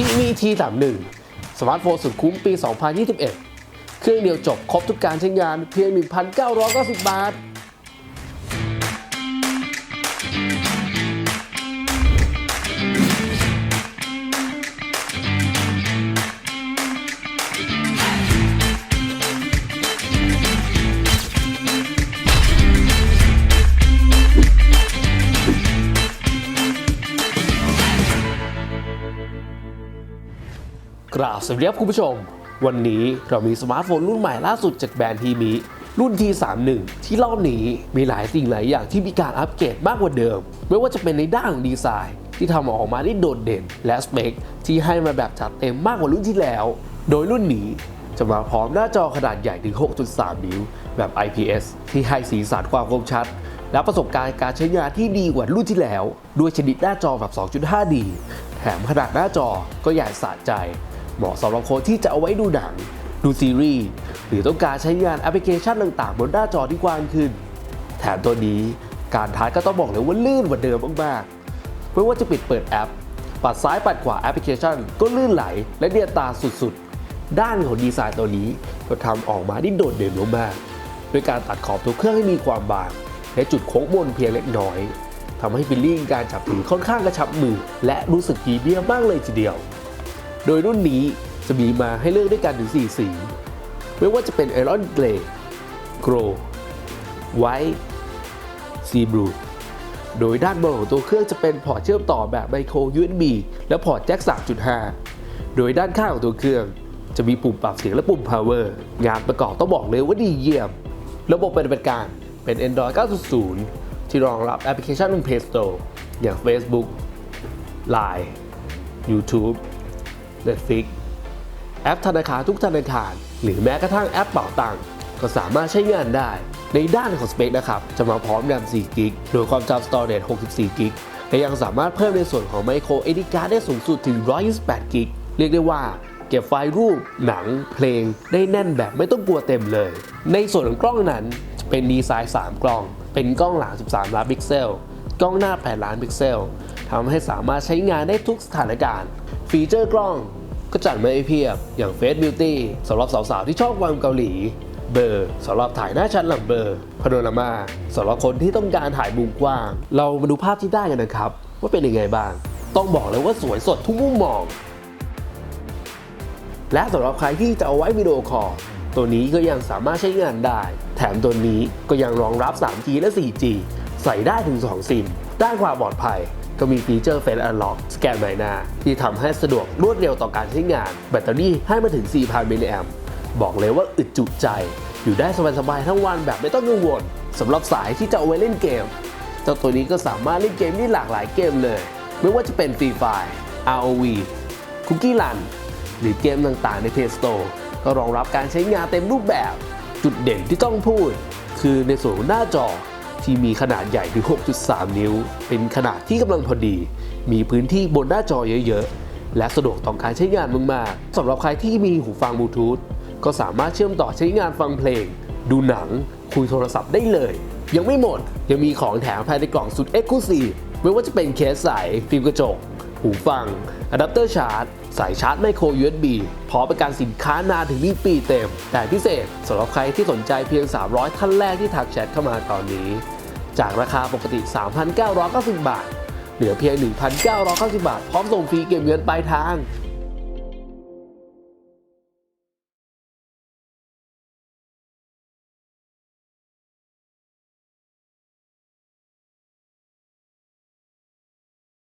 ที่มีทีสามหนึ่งสมาร์ทโฟนสุดคุ้มปี 2021 เครื่องเดียวจบครบทุกการใช้งานเพียง 1,990 บาท ราบสวัสดีครับคุณผู้ชม วันนี้เรามีสมาร์ทโฟนรุ่นใหม่ล่าสุดจากแบรนด์ทีมีรุ่น T31 ที่รอบนี้มีหลายสิ่งหลายอย่างที่มีการอัปเกรดมากกว่าเดิม ไม่ว่าจะเป็นในด้านของดีไซน์ ที่ทำออกมาได้โดดเด่น และสเปคที่ให้มาแบบจัดเต็มมากกว่ารุ่นที่แล้ว โดยรุ่นนี้จะมาพร้อมหน้าจอขนาดใหญ่ถึง 6.3 นิ้ว แบบ IPS ที่ให้สีสันความคมชัด และประสบการณ์การใช้งานที่ดีกว่ารุ่นที่แล้ว ด้วยชนิดหน้าจอแบบ 2.5D แถมขนาดหน้าจอก็ใหญ่สะใจ เหมาะสำหรับคนที่จะเอาไว้ดูหนัง ดูซีรีส์ หรือต้องการใช้งานแอปพลิเคชันต่างๆ บนหน้าจอที่กว้างขึ้น แถมตัวนี้การทายก็ต้องบอกเลยว่าลื่นกว่าเดิมมากๆไม่ว่าจะปิดเปิดแอป ปัดซ้ายปัดขวาแอปพลิเคชัน ก็ลื่นไหลและเนียตาสุดๆ ด้านของดีไซน์ตัวนี้ก็ทำออกมาได้โดดเด่นมากๆด้วยการตัดขอบตัวเครื่องให้มีความบางและจุดโค้งมนเพียงเล็กน้อยทำให้ฟิลลิ่งการจับถือค่อนข้างกระชับมือ และรู้สึกดีเดียมากเลยทีเดียว โดยรุ่นนี้จะมีมาให้เลือกด้วยกันถึง 4 สี ไม่ว่าจะเป็น Iron Grey Grow White Sea Blue โดยด้านบนของตัวเครื่องจะเป็นพอร์ตเชื่อมต่อแบบไมโคร USB และพอร์ตแจ็ค 3.5 โดยด้านข้างของตัวเครื่องจะมีปุ่มปรับเสียงและปุ่ม power งานประกอบต้องบอกเลยว่าดีเยี่ยม ระบบปฏิบัติการเป็น Android 9.0 ที่รองรับแอปพลิเคชันบน Play Store อย่าง Facebook Line YouTube Netflix แอปธนาคารทุกธนาคาร หรือแม้กระทั่งแอปเป๋าตังค์ก็สามารถใช้งานได้ ในด้านของสเปคนะครับ จะมาพร้อมแรม4กิกโดยความจำ storage 64กิกและยังสามารถเพิ่มในส่วนของ micro SD card ได้สูงสุดถึง 128กิกเรียกได้ว่าเก็บไฟล์รูป หนัง เพลง ได้แน่นแบบไม่ต้องกลัวเต็มเลย ในส่วนของกล้องนั้นเป็นดีไซน์ 3 กล้อง เป็นกล้องหลัง 13 ล้านพิกเซล กล้องหน้า 8 ล้านพิกเซลทำให้สามารถใช้งานได้ทุกสถานการณ์ ฟีเจอร์กล้องก็จัดมาให้เพียบ อย่าง Face Beauty สำหรับสาวๆ ที่ชอบความเกาหลี เบอร์สำหรับถ่ายหน้าชัดหลังเบอร์พโนรามาสำหรับคนที่ต้องการถ่ายมุมกว้าง เรามาดูภาพที่ได้กันนะครับ ว่าเป็นยังไงบ้าง ต้องบอกเลยว่าสวยสดทุกมุมมอง และสำหรับใครที่จะเอาไว้วิดีโอคอลตัวนี้ก็ยังสามารถใช้งานได้ แถมตัวนี้ก็ยังรองรับ 3G และ 4G ใส่ได้ถึง 2 ซิม ด้านความปลอดภัย ก็มีฟีเจอร์ Face Unlock สแกนใบหน้า ที่ทำให้สะดวกรวดเร็วต่อการใช้งาน แบตเตอรี่ให้มาถึง 4,000มิลลิแอมบอกเลยว่าอึดจุใจ อยู่ได้สบายๆทั้งวันแบบไม่ต้องกังวลสำหรับสายที่จะเอาไว้เล่นเกม เจ้าตัวนี้ก็สามารถเล่นเกมได้หลากหลายเกมเลย ไม่ว่าจะเป็น Free Fire ROV Cookie Run หรือเกมต่างๆใน Play Store ก็รองรับการใช้งานเต็มรูปแบบ จุดเด่นที่ต้องพูด คือในส่วนหน้าจอ ที่มีขนาดใหญ่ถึง 6.3 นิ้ว เป็นขนาดที่กำลังพอดี มีพื้นที่บนหน้าจอเยอะๆ และสะดวกต่อการใช้งานมากๆสำหรับใครที่มีหูฟังบลูทูธก็สามารถเชื่อมต่อใช้งานฟังเพลง ดูหนัง คุยโทรศัพท์ได้เลย ยังไม่หมด ยังมีของแถมภายในกล่องสุด e x c l u s i v e ไม่ว่าจะเป็นเคสใสฟิล์มกระจก หูฟังอะแดปเตอร์ชาร์จสายชาร์จไมโคร USB พร้อมประกันสินค้านานถึง1ปีเต็ม แต่พิเศษสำหรับใครที่สนใจเพียง 300 ท่านแรกที่ทักแชทเข้ามาตอนนี้ จากราคาปกติ 3,990 บาท เหลือเพียง 1,990 บาท พร้อมส่งฟรีเก็บเงินปลายทาง